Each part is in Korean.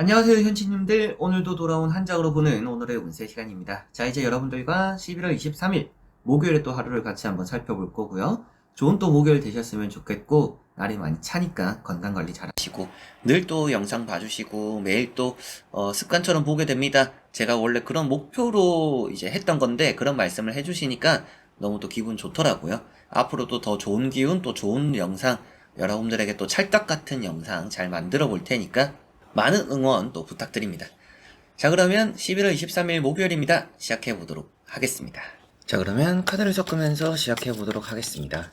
안녕하세요 현치님들. 오늘도 돌아온 한장으로 보는 오늘의 운세 시간입니다. 자 이제 여러분들과 11월 23일 목요일에 또 하루를 같이 한번 살펴볼 거고요. 좋은 또 목요일 되셨으면 좋겠고 날이 많이 차니까 건강관리 잘 하시고 늘 또 영상 봐주시고 매일 또 어, 습관처럼 보게 됩니다. 제가 원래 그런 목표로 이제 했던 건데 그런 말씀을 해주시니까 너무 또 기분 좋더라고요. 앞으로도 더 좋은 기운 또 좋은 영상 여러분들에게 또 찰떡 같은 영상 잘 만들어 볼 테니까 많은 응원 또 부탁드립니다. 자, 그러면 11월 23일 목요일입니다. 시작해 보도록 하겠습니다. 자, 그러면 카드를 섞으면서 시작해 보도록 하겠습니다.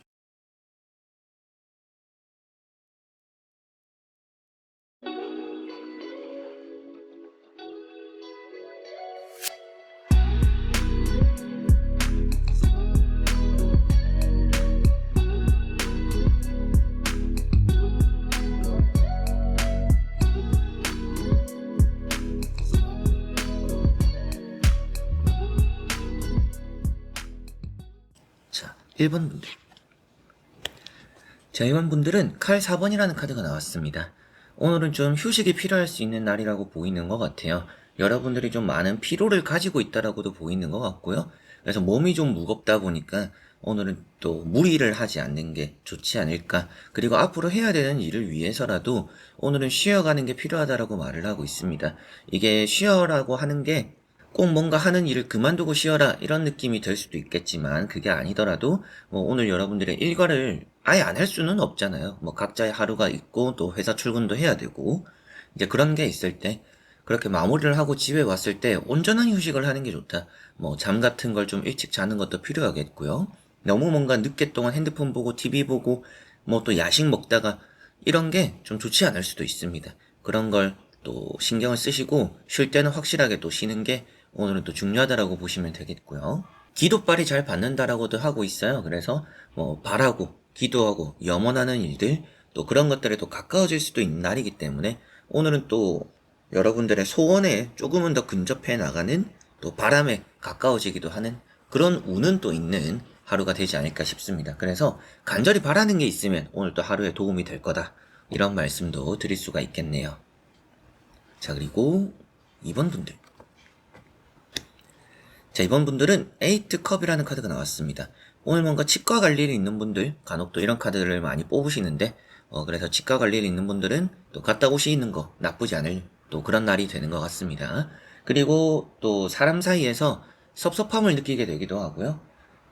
1번 분들. 자, 1번 분들은 칼 4번이라는 카드가 나왔습니다. 오늘은 좀 휴식이 필요할 수 있는 날이라고 보이는 것 같아요. 여러분들이 좀 많은 피로를 가지고 있다라고도 보이는 것 같고요. 그래서 몸이 좀 무겁다 보니까 오늘은 또 무리를 하지 않는 게 좋지 않을까. 그리고 앞으로 해야 되는 일을 위해서라도 오늘은 쉬어가는 게 필요하다라고 말을 하고 있습니다. 이게 쉬어라고 하는 게 꼭 뭔가 하는 일을 그만두고 쉬어라 이런 느낌이 들 수도 있겠지만 그게 아니더라도 뭐 오늘 여러분들의 일과를 아예 안 할 수는 없잖아요. 뭐 각자의 하루가 있고 또 회사 출근도 해야 되고 이제 그런 게 있을 때 그렇게 마무리를 하고 집에 왔을 때 온전한 휴식을 하는 게 좋다. 뭐 잠 같은 걸 좀 일찍 자는 것도 필요하겠고요. 너무 뭔가 늦게 동안 핸드폰 보고 TV 보고 뭐 또 야식 먹다가 이런 게 좀 좋지 않을 수도 있습니다. 그런 걸 또 신경을 쓰시고 쉴 때는 확실하게 또 쉬는 게 오늘은 또 중요하다라고 보시면 되겠고요. 기도빨이 잘 받는다라고도 하고 있어요. 그래서 뭐 바라고 기도하고 염원하는 일들 또 그런 것들에 또 가까워질 수도 있는 날이기 때문에 오늘은 또 여러분들의 소원에 조금은 더 근접해 나가는 또 바람에 가까워지기도 하는 그런 운은 또 있는 하루가 되지 않을까 싶습니다. 그래서 간절히 바라는 게 있으면 오늘 또 하루에 도움이 될 거다. 이런 말씀도 드릴 수가 있겠네요. 자, 그리고 2번 분들. 자, 이번 분들은 에이트 컵이라는 카드가 나왔습니다. 오늘 뭔가 치과 갈 일이 있는 분들, 간혹 또 이런 카드를 많이 뽑으시는데, 어, 그래서 치과 갈 일이 있는 분들은 또 갔다 오시는 거 나쁘지 않을 또 그런 날이 되는 것 같습니다. 그리고 또 사람 사이에서 섭섭함을 느끼게 되기도 하고요.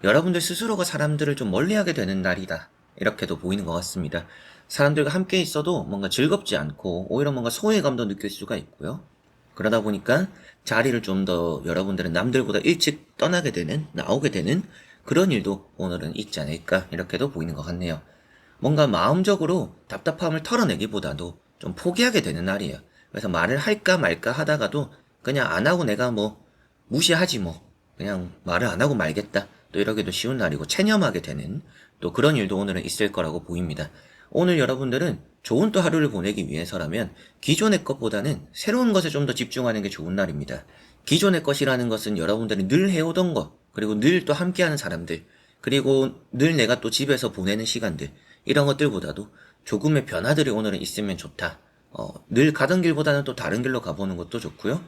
여러분들 스스로가 사람들을 좀 멀리하게 되는 날이다. 이렇게도 보이는 것 같습니다. 사람들과 함께 있어도 뭔가 즐겁지 않고 오히려 뭔가 소외감도 느낄 수가 있고요. 그러다 보니까 자리를 좀 더 여러분들은 남들보다 일찍 떠나게 되는, 나오게 되는 그런 일도 오늘은 있지 않을까 이렇게도 보이는 것 같네요. 뭔가 마음적으로 답답함을 털어내기보다도 좀 포기하게 되는 날이에요. 그래서 말을 할까 말까 하다가도 그냥 안 하고 내가 뭐 무시하지 뭐 그냥 말을 안 하고 말겠다. 또 이러기도 쉬운 날이고 체념하게 되는 또 그런 일도 오늘은 있을 거라고 보입니다. 오늘 여러분들은 좋은 또 하루를 보내기 위해서라면 기존의 것보다는 새로운 것에 좀 더 집중하는 게 좋은 날입니다. 기존의 것이라는 것은 여러분들이 늘 해오던 것, 그리고 늘 또 함께하는 사람들, 그리고 늘 내가 또 집에서 보내는 시간들, 이런 것들보다도 조금의 변화들이 오늘은 있으면 좋다. 어, 늘 가던 길보다는 또 다른 길로 가보는 것도 좋고요.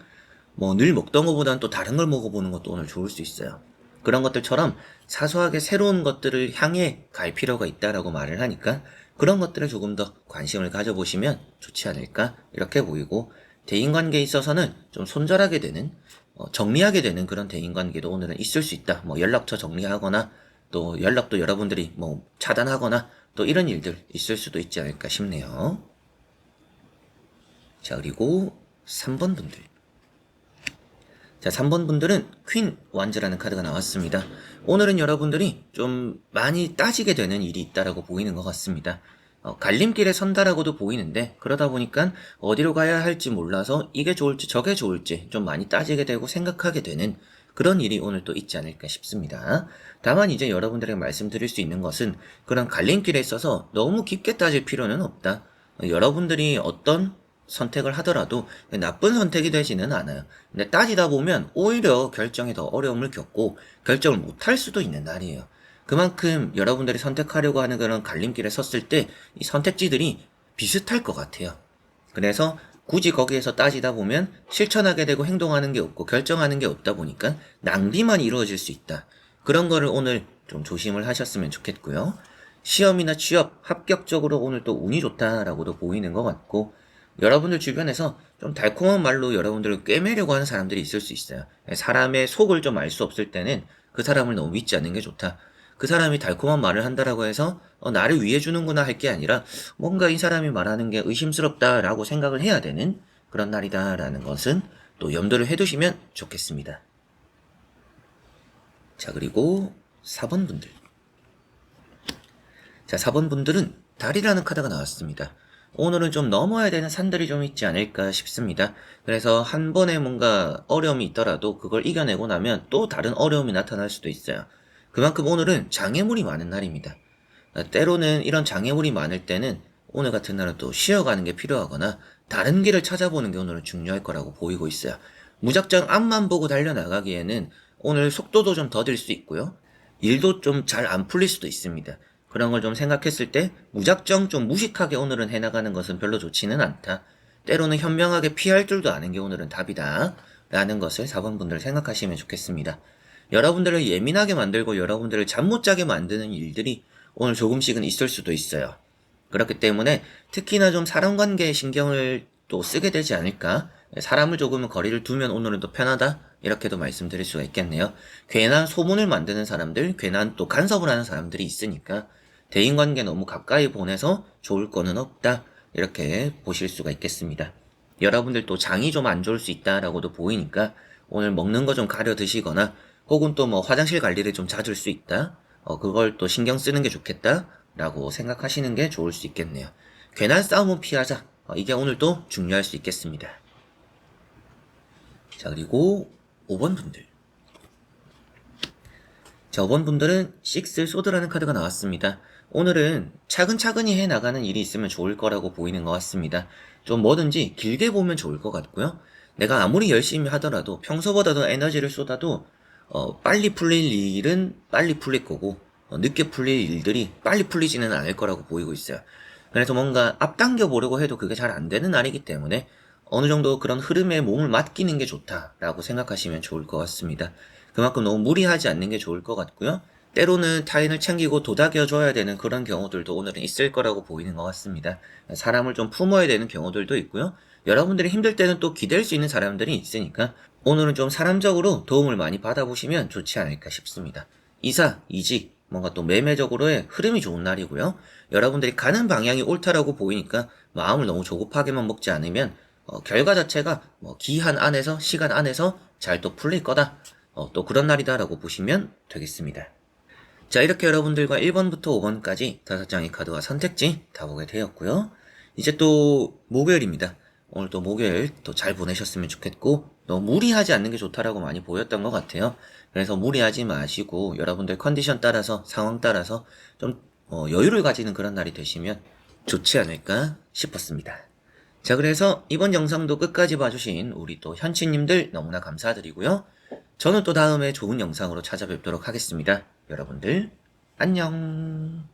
뭐 늘 먹던 것보다는 또 다른 걸 먹어보는 것도 오늘 좋을 수 있어요. 그런 것들처럼 사소하게 새로운 것들을 향해 갈 필요가 있다라고 말을 하니까 그런 것들에 조금 더 관심을 가져보시면 좋지 않을까 이렇게 보이고 대인관계에 있어서는 좀 손절하게 되는 어, 정리하게 되는 그런 대인관계도 오늘은 있을 수 있다. 뭐 연락처 정리하거나 또 연락도 여러분들이 뭐 차단하거나 또 이런 일들 있을 수도 있지 않을까 싶네요. 자, 그리고 3번 분들. 자, 3번 분들은 퀸 완즈라는 카드가 나왔습니다. 오늘은 여러분들이 좀 많이 따지게 되는 일이 있다라고 보이는 것 같습니다. 어, 갈림길에 선다라고도 보이는데 그러다 보니까 어디로 가야 할지 몰라서 이게 좋을지 저게 좋을지 좀 많이 따지게 되고 생각하게 되는 그런 일이 오늘 또 있지 않을까 싶습니다. 다만 이제 여러분들에게 말씀드릴 수 있는 것은 그런 갈림길에 있어서 너무 깊게 따질 필요는 없다. 어, 여러분들이 어떤 선택을 하더라도 나쁜 선택이 되지는 않아요. 근데 따지다 보면 오히려 결정에 더 어려움을 겪고 결정을 못할 수도 있는 날이에요. 그만큼 여러분들이 선택하려고 하는 그런 갈림길에 섰을 때 이 선택지들이 비슷할 것 같아요. 그래서 굳이 거기에서 따지다 보면 실천하게 되고 행동하는 게 없고 결정하는 게 없다 보니까 낭비만 이루어질 수 있다. 그런 거를 오늘 좀 조심을 하셨으면 좋겠고요. 시험이나 취업 합격적으로 오늘 또 운이 좋다라고도 보이는 것 같고 여러분들 주변에서 좀 달콤한 말로 여러분들을 꿰매려고 하는 사람들이 있을 수 있어요. 사람의 속을 좀 알 수 없을 때는 그 사람을 너무 믿지 않는 게 좋다. 그 사람이 달콤한 말을 한다라고 해서 어, 나를 위해 주는구나 할 게 아니라 뭔가 이 사람이 말하는 게 의심스럽다라고 생각을 해야 되는 그런 날이다라는 것은 또 염두를 해두시면 좋겠습니다. 자 그리고 4번 분들 자 4번 분들은 달이라는 카드가 나왔습니다. 오늘은 좀 넘어야 되는 산들이 좀 있지 않을까 싶습니다. 그래서 한 번에 뭔가 어려움이 있더라도 그걸 이겨내고 나면 또 다른 어려움이 나타날 수도 있어요. 그만큼 오늘은 장애물이 많은 날입니다. 때로는 이런 장애물이 많을 때는 오늘 같은 날은 또 쉬어가는 게 필요하거나 다른 길을 찾아보는 게 오늘은 중요할 거라고 보이고 있어요. 무작정 앞만 보고 달려나가기에는 오늘 속도도 좀 더딜 수 있고요. 일도 좀 잘 안 풀릴 수도 있습니다. 그런 걸 좀 생각했을 때 무작정 좀 무식하게 오늘은 해나가는 것은 별로 좋지는 않다. 때로는 현명하게 피할 줄도 아는 게 오늘은 답이다. 라는 것을 4번 분들 생각하시면 좋겠습니다. 여러분들을 예민하게 만들고 여러분들을 잠 못 자게 만드는 일들이 오늘 조금씩은 있을 수도 있어요. 그렇기 때문에 특히나 좀 사람 관계에 신경을 또 쓰게 되지 않을까? 사람을 조금은 거리를 두면 오늘은 또 편하다? 이렇게도 말씀드릴 수가 있겠네요. 괜한 소문을 만드는 사람들, 괜한 또 간섭을 하는 사람들이 있으니까 대인관계 너무 가까이 보내서 좋을 거는 없다. 이렇게 보실 수가 있겠습니다. 여러분들 또 장이 좀 안 좋을 수 있다라고도 보이니까 오늘 먹는 거 좀 가려 드시거나 혹은 또 뭐 화장실 관리를 좀 잦을 수 있다. 어, 그걸 또 신경 쓰는 게 좋겠다. 라고 생각하시는 게 좋을 수 있겠네요. 괜한 싸움은 피하자. 어, 이게 오늘 또 중요할 수 있겠습니다. 자, 그리고 5번 분들. 자, 5번 분들은 6 소드라는 카드가 나왔습니다. 오늘은 차근차근히 해 나가는 일이 있으면 좋을 거라고 보이는 것 같습니다. 좀 뭐든지 길게 보면 좋을 것 같고요. 내가 아무리 열심히 하더라도 평소보다도 에너지를 쏟아도 어, 빨리 풀릴 일은 빨리 풀릴 거고 어, 늦게 풀릴 일들이 빨리 풀리지는 않을 거라고 보이고 있어요. 그래서 뭔가 앞당겨 보려고 해도 그게 잘 안 되는 날이기 때문에 어느 정도 그런 흐름에 몸을 맡기는 게 좋다라고 생각하시면 좋을 것 같습니다. 그만큼 너무 무리하지 않는 게 좋을 것 같고요. 때로는 타인을 챙기고 도닥여줘야 되는 그런 경우들도 오늘은 있을 거라고 보이는 것 같습니다. 사람을 좀 품어야 되는 경우들도 있고요. 여러분들이 힘들 때는 또 기댈 수 있는 사람들이 있으니까 오늘은 좀 사람적으로 도움을 많이 받아보시면 좋지 않을까 싶습니다. 이사, 이직, 뭔가 또 매매적으로의 흐름이 좋은 날이고요. 여러분들이 가는 방향이 옳다라고 보이니까 마음을 너무 조급하게만 먹지 않으면 어, 결과 자체가 뭐 기한 안에서 시간 안에서 잘 또 풀릴 거다. 어, 또 그런 날이다라고 보시면 되겠습니다. 자 이렇게 여러분들과 1번부터 5번까지 다섯 장의 카드와 선택지 다 보게 되었고요. 이제 또 목요일입니다. 오늘 또 목요일 또 잘 보내셨으면 좋겠고 너무 무리하지 않는 게 좋다라고 많이 보였던 것 같아요. 그래서 무리하지 마시고 여러분들 컨디션 따라서 상황 따라서 좀 어, 여유를 가지는 그런 날이 되시면 좋지 않을까 싶었습니다. 자 그래서 이번 영상도 끝까지 봐주신 우리 또 현치님들 너무나 감사드리고요. 저는 또 다음에 좋은 영상으로 찾아뵙도록 하겠습니다. 여러분들 안녕